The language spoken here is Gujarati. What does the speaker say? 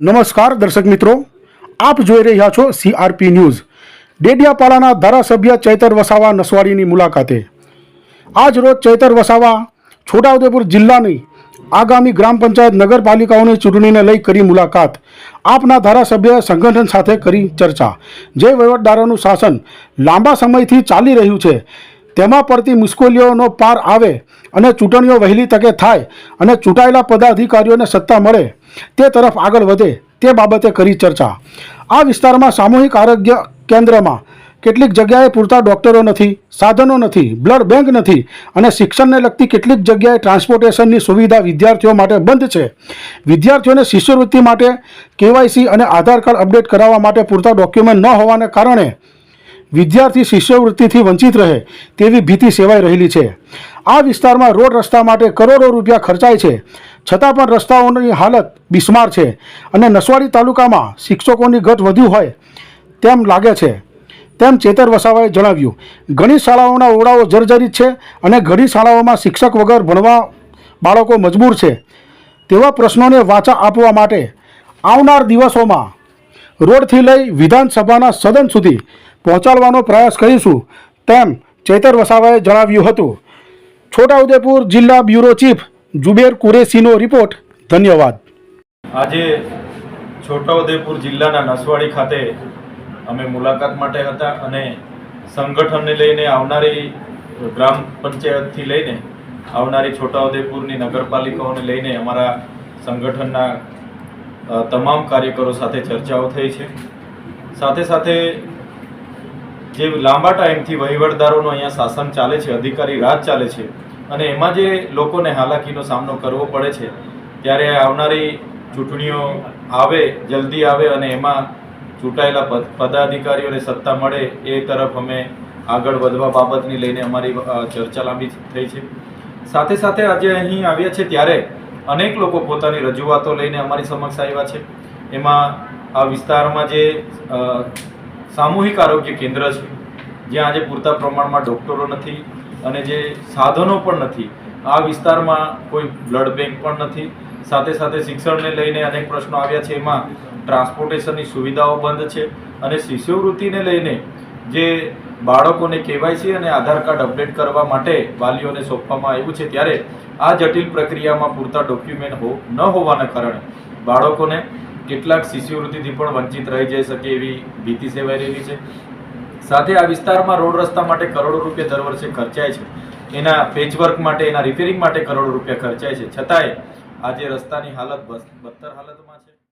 નમસ્કાર દર્શક મિત્રો, આપ જોઈ રહ્યા છો સીઆરપી ન્યૂઝ ડેડિયાપાડાના ધારાસભ્ય ચૈતર વસાવા નસવાડીની મુલાકાતે. આજ રોજ ચૈતર વસાવા છોટાઉદેપુર જિલ્લાની આગામી ગ્રામ પંચાયત નગરપાલિકાઓની ચૂંટણીને લઈ કરી મુલાકાત. આપના ધારાસભ્ય સંગઠન સાથે કરી ચર્ચા. જે વહીવટદારોનું શાસન લાંબા સમયથી ચાલી રહ્યું છે, તેમાં પડતી મુશ્કેલીઓનો પાર આવે અને ચૂંટણીઓ વહેલી તકે થાય અને ચૂંટાયેલા પદાધિકારીઓને સત્તા મળે તે તરફ આગળ વધે તે બાબતે કરી ચર્ચા. આ વિસ્તારમાં સામૂહિક આરોગ્ય કેન્દ્રમાં કેટલીક જગ્યાએ પૂરતા ડૉક્ટરો નથી, સાધનો નથી, બ્લડ બેંક નથી અને શિક્ષણને લગતી કેટલીક જગ્યાએ ટ્રાન્સપોર્ટેશનની સુવિધા વિદ્યાર્થીઓ માટે બંધ છે. વિદ્યાર્થીઓને શિષ્યવૃત્તિ માટે કેવાયસી અને આધાર કાર્ડ અપડેટ કરાવવા માટે પૂરતા ડોક્યુમેન્ટ ન હોવાને કારણે વિદ્યાર્થી શિષ્યવૃત્તિથી વંચિત રહે તેવી ભીતિ સેવાઈ રહેલી છે. આ વિસ્તારમાં રોડ રસ્તા માટે કરોડો રૂપિયા ખર્ચાય છે. છતાં પણ રસ્તાઓની હાલત બિસ્માર છે અને નસવાડી તાલુકામાં શિક્ષકોની ઘટ વધ્યું હોય તેમ લાગે છે. તેમ ચેતર વસાવાએ જણાવ્યું, ઘણી શાળાઓના ઓરડાઓ જર્જરિત છે અને ઘણી શાળાઓમાં શિક્ષક વગર ભણવા બાળકો મજબૂર છે. તેવા પ્રશ્નોને વાચા આપવા માટે આવનાર દિવસોમાં રોડથી લઈ વિધાનસભાના સદન સુધી પહોંચાડવાનો પ્રયાસ કરીશું, તેમ ચેતર વસાવાએ જણાવ્યું હતું. છોટાઉદેપુર જિલ્લા બ્યુરો ચીફ જુબેર કુરેશીનો રિપોર્ટ, ધન્યવાદ. આજે છોટાઉદેપુર જિલ્લાના નસવાડી ખાતે અમે મુલાકાત માટે હતા અને સંગઠનને લઈને આવનારી ગ્રામ પંચાયતથી લઈને આવનારી છોટાઉદેપુરની નગરપાલિકાઓને લઈને અમારા સંગઠનના તમામ કાર્યકરો સાથે ચર્ચાઓ થઈ છે. સાથે સાથે જે લાંબા ટાઈમથી વહીવટદારોનું અહીંયા શાસન ચાલે છે, અધિકારી રાજ ચાલે છે અને એમાં જે લોકોને હાલાકીનો સામનો કરવો પડે છે, ત્યારે આવનારી ચૂંટણીઓ આવે, જલ્દી આવે અને એમાં ચૂંટાયેલા પદ- પદાધિકારીઓને સત્તા મળે એ તરફ અમે આગળ વધવા બાબતની લઈને અમારી ચર્ચા લાંબી થઈ છે. સાથે સાથે આજે અહીં આવ્યા છે ત્યારે અનેક લોકો પોતાની રજૂઆતો લઈને અમારી સમક્ષ આવ્યા છે. એમાં આ વિસ્તારમાં જે સામૂહિક આરોગ્ય કેન્દ્ર છે, જ્યાં આજે પૂરતા પ્રમાણમાં ડૉક્ટરો નથી અને જે સાધનો પણ નથી, આ વિસ્તારમાં કોઈ બ્લડ બેંક પણ નથી. સાથે સાથે શિક્ષણને લઈને અનેક પ્રશ્નો આવ્યા છે. એમાં ટ્રાન્સપોર્ટેશનની સુવિધાઓ બંધ છે અને શિષ્યવૃત્તિને લઈને જે બાળકોને કેવાયસી અને આધાર કાર્ડ અપડેટ કરવા માટે વાલીઓને સોંપવામાં આવ્યું છે ત્યારે આ જટિલ પ્રક્રિયામાં પૂરતા ડોક્યુમેન્ટ હો, ન હોવાના કારણે બાળકોને કેટલાક શિષ્યવૃત્તિથી પણ વંચિત રહી જઈ શકે એવી ભીતિ સેવાઈ રહેલી છે. સાથે આ વિસ્તારમાં રોડ રસ્તા માટે કરોડો રૂપિયા દર વર્ષે ખર્ચાય છે. એના પેચવર્ક માટે, એના રિપેરિંગ માટે કરોડો રૂપિયા ખર્ચાય છે. છતાંય આજે રસ્તાની હાલત બદતર હાલતમાં છે.